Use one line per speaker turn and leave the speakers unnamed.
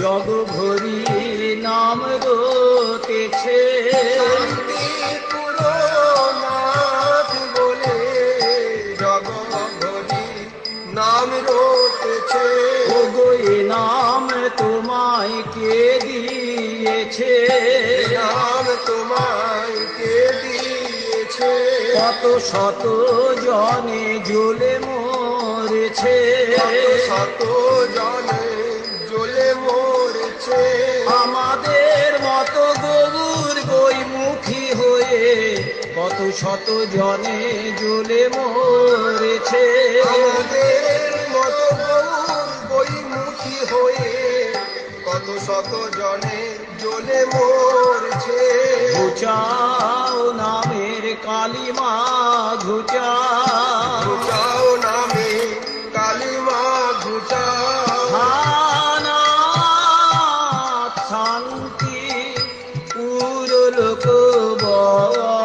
Jug ভরি নাম রতেছে
নাম রটেছে
ওগো এ নাম তোমায় কে দিয়েছে?
নাম তোমায় কে দিয়েছে?
কত শত জনে জ্বলে মরেছে।
শত জনে
কত শত জনে জ্বলে মরেছে।
আমাদের মতো বইমুখী হয়ে কত শত জনে জ্বলে মরছে।
ঘুচাও নামের কালিমা ঘুচাও।
ঘুচাও নামে কালিমা
হানাত শান্তি পুর লোক বল